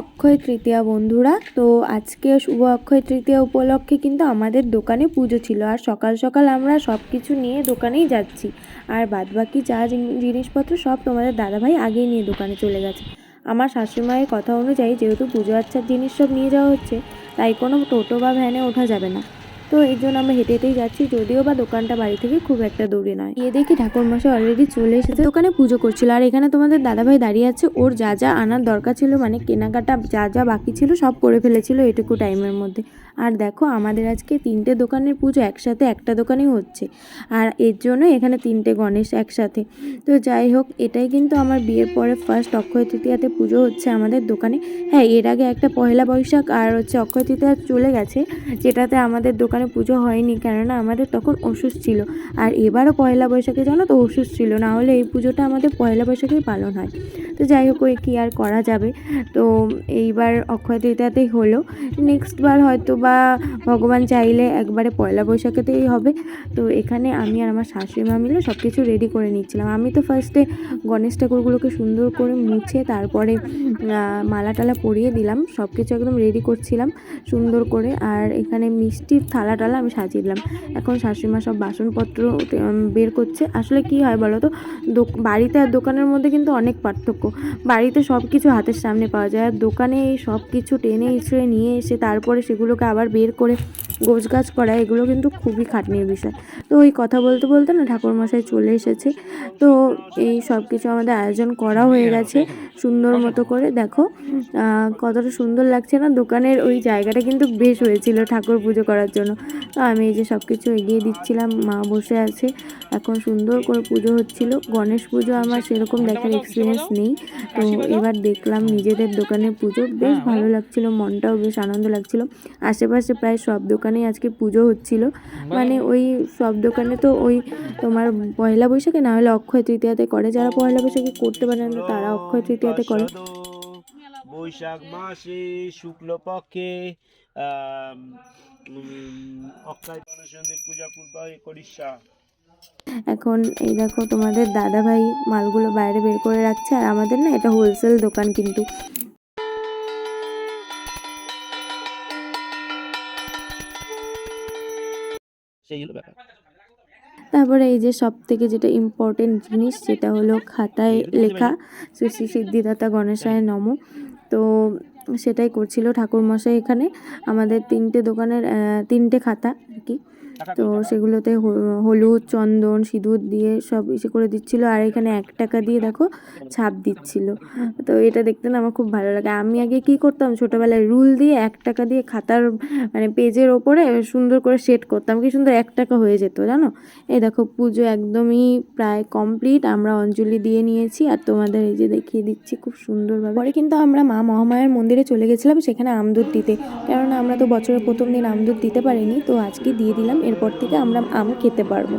অক্ষয় তৃতীয়া বন্ধুরা। তো আজকে শুভ অক্ষয় তৃতীয়া উপলক্ষে কিন্তু আমাদের দোকানে পুজো ছিল। আর সকাল সকাল আমরা সব কিছু নিয়ে দোকানেই যাচ্ছি। আর বাদবাকি যা জিনিসপত্র সব তোমাদের দাদাভাই আগেই নিয়ে দোকানে চলে গেছে। আমার শাশুড়িমায়ের কথা অনুযায়ী যেহেতু পুজো আচ্ছার জিনিস সব নিয়ে যাওয়া হচ্ছে, তাই কোনো টোটো বা ভ্যানে ওঠা যাবে না। তো এই জন্য আমরা হেঁটে হেঁটেই যাচ্ছি, যদিও বা দোকানটা বাড়ি থেকে খুব একটা দূরে নয়। গিয়ে দেখি ঠাকুরমশাই অলরেডি চলে এসেছে। দোকানে পুজো করছিল। আর এখানে তোমাদের দাদাভাই দাঁড়িয়ে আছে, ওর যা যা আনার দরকার ছিল মানে কেনাকাটা যা যা বাকি ছিল সব করে ফেলেছিল এটুকু টাইমের মধ্যে। আর দেখো, আমাদের আজকে তিনটে দোকানের পুজো একসাথে, একটা দোকানেই হচ্ছে। আর এর জন্য এখানে তিনটে গণেশ একসাথে। তো যাই হোক, এটাই কিন্তু আমার বিয়ের পরে ফার্স্ট অক্ষয় তৃতীয়াতে পুজো হচ্ছে আমাদের দোকানে। হ্যাঁ এর আগে একটা পয়লা বৈশাখ আর হচ্ছে অক্ষয় তৃতীয়া চলে গেছে, যেটাতে আমাদের দোকানে পুজো হয়নি, কেননা আমাদের তখন ওষুধ ছিল। আর এবারও পয়লা বৈশাখে জানো তো অসুস্থ ছিল, না হলে এই পুজোটা আমাদের পয়লা বৈশাখেই পালন হয়। তো যাই হোক, ওই কী আর করা যাবে। তো এইবার অক্ষয় তৃতীয়াতেই হলো। নেক্সট বার হয়তো বা ভগবান চাইলে একবারে পয়লা বৈশাখেতেই হবে। তো এখানে আমি আর আমার শাশুড়ি মা মিলে সব কিছু রেডি করে নিচ্ছিলাম। আমি তো ফার্স্টে গণেশ ঠাকুরগুলোকে সুন্দর করে মুছে তারপরে মালা টালা পরিয়ে দিলাম। সব কিছু একদম রেডি করছিলাম সুন্দর করে। আর এখানে মিষ্টির থালা টালা আমি সাজিয়ে দিলাম। এখন শাশুড়িমা সব বাসনপত্র বের করছে। আসলে কি হয় বলো তো বাড়িতে আর দোকানের মধ্যে কিন্তু অনেক পার্থক্য। বাড়িতে সব কিছু হাতের সামনে পাওয়া যায়। আর দোকানে সব কিছু টেনে ইছড়ে নিয়ে এসে তারপরে সেগুলোকে আবার বের করে গোছগাছ করা এগুলো কিন্তু খুবই খাটনির বিষয়। তো ওই কথা বলতে বলতে না ঠাকুরমশাই চলে এসেছে। তো এই সব কিছু আমাদের আয়োজন করা হয়ে গেছে সুন্দর মতো করে। দেখো কতটা সুন্দর লাগছে না? দোকানের ওই জায়গাটা কিন্তু বেশ হয়েছিল ঠাকুর পুজো করার জন্য। তো আমি এই যে সব কিছু এগিয়ে দিচ্ছিলাম মা বসে আছে। এখন সুন্দর করে পুজো হচ্ছিল। গণেশ পুজো আমার সেরকম দেখার এক্সপিরিয়েন্স নেই। তো এবার দেখলাম নিজেদের দোকানের পুজো। বেশ ভালো লাগছিল মনটাও বেশ আনন্দ লাগছিল। আশেপাশে প্রায় সব দোকানেই আজকে পুজো হচ্ছিল। মানে ওই সব দোকানে তো ওই তোমার পয়লা বৈশাখে না হলে অক্ষয় তৃতীয়াতে করে। যারা পয়লা বৈশাখে করতে পারে না তারা অক্ষয় তৃতীয়াতে করে। বৈশাখ মাসে শুক্লপক্ষে আম, উম, অক্ষয় পূজা পূর্ব করিষ্যা এখন এই দেখো তোমাদের দাদা ভাই মালগুলো বাইরে বের করে রাখছে। আর আমাদের না এটা হোলসেল দোকান কিন্তু। সেই হলো ব্যাপার। তারপরে এই যে সব থেকে যেটা ইম্পর্টেন্ট জিনিস সেটা হলো খাতায় লেখা। শ্রী শ্রী সিদ্ধিদাতা গণেশায় নম। তো সেটাই করছিল ঠাকুরমশাই এখানে। আমাদের তিনটে দোকানের তিনটে খাতা আর কি। তো সেগুলোতে হলুদ চন্দন সিঁদুর দিয়ে সব ইসে করে দিচ্ছিল। আর এখানে এক টাকা দিয়ে দেখো ছাপ দিচ্ছিল। তো এটা দেখতে না আমার খুব ভালো লাগে। আমি আগে কি করতাম? ছোটোবেলায় রুল দিয়ে এক টাকা দিয়ে খাতার মানে পেজের ওপরে সুন্দর করে সেট করতাম। কি সুন্দর এক টাকা হয়ে যেত জানো? এই দেখো পুজো একদমই প্রায় কমপ্লিট। আমরা অঞ্জলি দিয়ে নিয়েছি আর তোমাদের এই যে দেখিয়ে দিচ্ছি খুব সুন্দরভাবে। পরে কিন্তু আমরা মা মহামায়ার মন্দিরে চলে গেছিলাম সেখানে আমদুধ দিতে। কেননা আমরা তো বছরের প্রথম দিন আমদুধ দিতে পারিনি। তো আজকে দিয়ে দিলাম এরপর থেকে আমরা আম খেতে পারব।